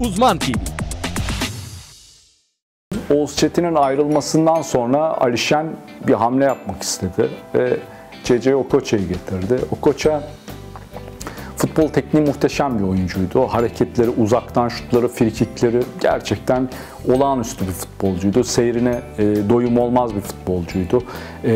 Uzman TV. Oğuz Çetin'in ayrılmasından sonra Alişen bir hamle yapmak istedi ve CC Okoça'yı getirdi. Okoça futbol tekniği muhteşem bir oyuncuydu. O hareketleri, uzaktan şutları, frikikleri gerçekten olağanüstü bir futbolcuydu. Seyrine e, doyum olmaz bir futbolcuydu. E,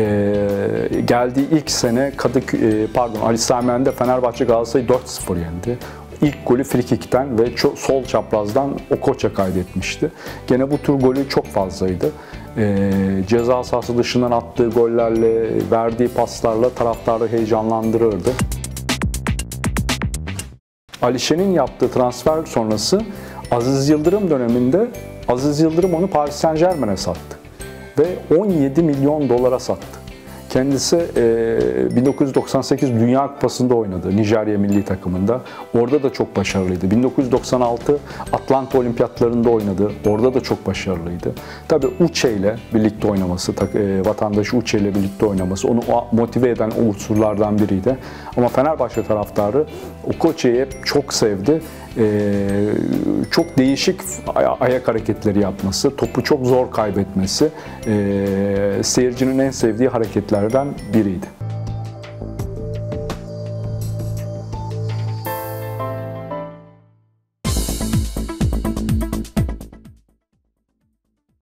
geldiği ilk sene Kadıköy, e, pardon Ali Sami Fenerbahçe Galatasaray'ı 4-0 yendi. İlk golü frikikten ve sol çaprazdan Okoça kaydetmişti. Gene bu tür golü çok fazlaydı. E, ceza sahası dışından attığı gollerle, verdiği paslarla taraftarı heyecanlandırırdı. Alişen'in yaptığı transfer sonrası Aziz Yıldırım döneminde Aziz Yıldırım onu Paris Saint Germain'e sattı. Ve 17 milyon dolara sattı. Kendisi e, 1998 Dünya Kupası'nda oynadı Nijerya milli takımında. Orada da çok başarılıydı. 1996 Atlanta Olimpiyatlarında oynadı. Orada da çok başarılıydı. Tabii Uche ile birlikte oynaması, e, vatandaşı Uche ile birlikte oynaması onu motive eden unsurlardan biriydi. Ama Fenerbahçe taraftarı Okoçe'yi çok sevdi. E, çok değişik ay- ayak hareketleri yapması, topu çok zor kaybetmesi e, seyircinin en sevdiği hareketlerden biriydi.